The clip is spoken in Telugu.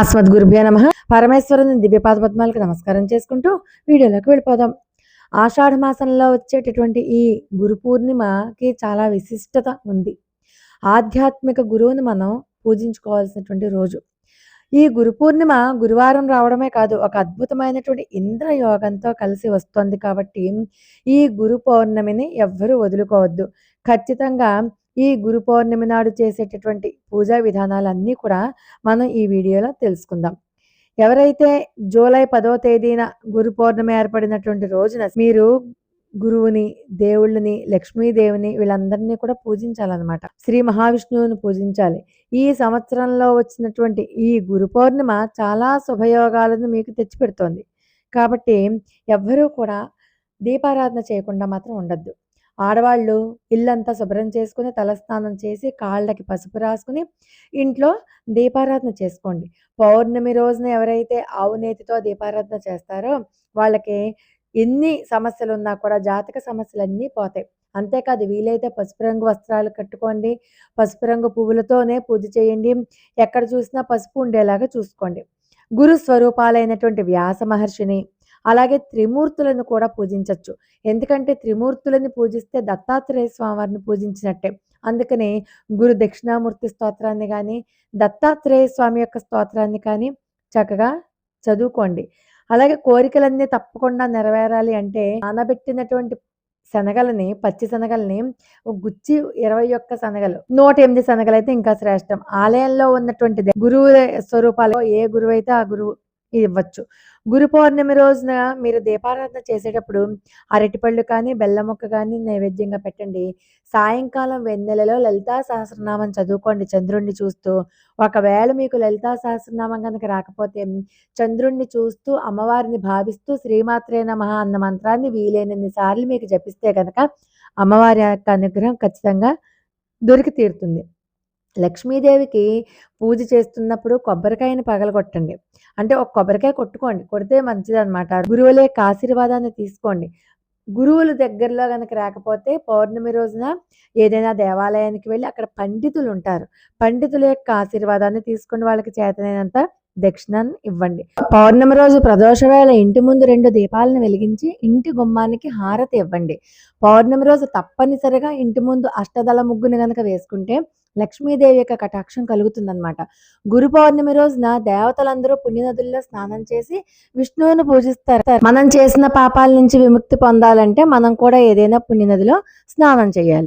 అస్మద్ గురుభ్యో నమ. పరమేశ్వరుని దివ్యపాద పద్మాలకు నమస్కారం చేసుకుంటూ వీడియోలోకి వెళ్ళిపోదాం. ఆషాఢ మాసంలో వచ్చేటటువంటి ఈ గురు పూర్ణిమకి చాలా విశిష్టత ఉంది. ఆధ్యాత్మిక గురువుని మనం పూజించుకోవాల్సినటువంటి రోజు. ఈ గురు పూర్ణిమ గురువారం రావడమే కాదు ఒక అద్భుతమైనటువంటి ఇంద్ర యోగంతో కలిసి వస్తుంది కాబట్టి ఈ గురు పౌర్ణమిని ఎవ్వరూ వదులుకోవద్దు. ఖచ్చితంగా ఈ గురు పౌర్ణమి నాడు చేసేటటువంటి పూజా విధానాలన్నీ కూడా మనం ఈ వీడియోలో తెలుసుకుందాం. ఎవరైతే జూలై పదో తేదీన గురు పౌర్ణమి ఏర్పడినటువంటి రోజున మీరు గురువుని దేవుళ్ళని లక్ష్మీదేవిని వీళ్ళందరినీ కూడా పూజించాలన్నమాట. శ్రీ మహావిష్ణువుని పూజించాలి. ఈ సంవత్సరంలో వచ్చినటువంటి ఈ గురు పౌర్ణిమ చాలా శుభయోగాలను మీకు తెచ్చిపెడుతోంది. కాబట్టి ఎవ్వరూ కూడా దీపారాధన చేయకుండా మాత్రం ఉండద్దు. ఆడవాళ్ళు ఇల్లంతా శుభ్రం చేసుకుని తలస్నానం చేసి కాళ్ళకి పసుపు రాసుకుని ఇంట్లో దీపారాధన చేసుకోండి. పౌర్ణమి రోజున ఎవరైతే ఆవు నేతితో దీపారాధన చేస్తారో వాళ్ళకి ఎన్ని సమస్యలు ఉన్నా కూడా జాతక సమస్యలన్నీ పోతాయి. అంతేకాదు వీలైతే పసుపు రంగు వస్త్రాలు కట్టుకోండి. పసుపు రంగు పువ్వులతోనే పూజ చేయండి. ఎక్కడ చూసినా పసుపు ఉండేలాగా చూసుకోండి. గురు స్వరూపాలైనటువంటి వ్యాస మహర్షిని అలాగే త్రిమూర్తులను కూడా పూజించవచ్చు ఎందుకంటే త్రిమూర్తులని పూజిస్తే దత్తాత్రేయ స్వామివారిని పూజించినట్టే. అందుకని గురు దక్షిణామూర్తి స్తోత్రాన్ని కానీ దత్తాత్రేయ స్వామి యొక్క స్తోత్రాన్ని కానీ చక్కగా చదువుకోండి. అలాగే కోరికలన్నీ తప్పకుండా నెరవేరాలి అంటే నానబెట్టినటువంటి శనగలని పచ్చి శనగల్ని గుచ్చి ఇరవై ఒక్క శనగలు నూట ఎనిమిది శనగలు అయితే ఇంకా శ్రేష్టం. ఆలయంలో ఉన్నటువంటి గురువు స్వరూపాలు ఏ గురువు అయితే ఆ గురువు ఇవ్వచ్చు. గురు పౌర్ణమి రోజున మీరు దీపారాధన చేసేటప్పుడు అరటిపళ్ళు కానీ బెల్లం ముక్క కానీ నైవేద్యంగా పెట్టండి. సాయంకాలం వెన్నెలలో లలితా సహస్రనామం చదువుకోండి. చంద్రుణ్ణి చూస్తూ ఒకవేళ మీకు లలితా సహస్రనామం కనుక రాకపోతే చంద్రుణ్ణి చూస్తూ అమ్మవారిని భావిస్తూ శ్రీమాత్రే నమ అన్న మంత్రాన్ని వీలైనన్ని సార్లు మీకు జపిస్తే కనుక అమ్మవారి యొక్క అనుగ్రహం ఖచ్చితంగా దొరికి తీరుతుంది. లక్ష్మీదేవికి పూజ చేస్తున్నప్పుడు కొబ్బరికాయని పగలగొట్టండి. అంటే ఒక కొబ్బరికాయ కొట్టుకోండి. కొడితే మంచిది అనమాట గురువుల యొక్క ఆశీర్వాదాన్ని తీసుకోండి. గురువులు దగ్గరలో కనుక రాకపోతే పౌర్ణమి రోజున ఏదైనా దేవాలయానికి వెళ్ళి అక్కడ పండితులు ఉంటారు. పండితుల యొక్క ఆశీర్వాదాన్ని తీసుకుని వాళ్ళకి చేతనైనంత దక్షిణాన్ని ఇవ్వండి. పౌర్ణమి రోజు ప్రదోష వేళ ఇంటి ముందు రెండు దీపాలను వెలిగించి ఇంటి గుమ్మానికి హారతి ఇవ్వండి. పౌర్ణమి రోజు తప్పనిసరిగా ఇంటి ముందు అష్టదళ ముగ్గుని గనక వేసుకుంటే లక్ష్మీదేవి యొక్క కటాక్షం కలుగుతుందన్నమాట. గురు పౌర్ణమి రోజున దేవతలందరూ పుణ్యనదుల్లో స్నానం చేసి విష్ణువుని పూజిస్తారు. మనం చేసిన పాపాల నుంచి విముక్తి పొందాలంటే మనం కూడా ఏదైనా పుణ్యనదిలో స్నానం చేయాలి.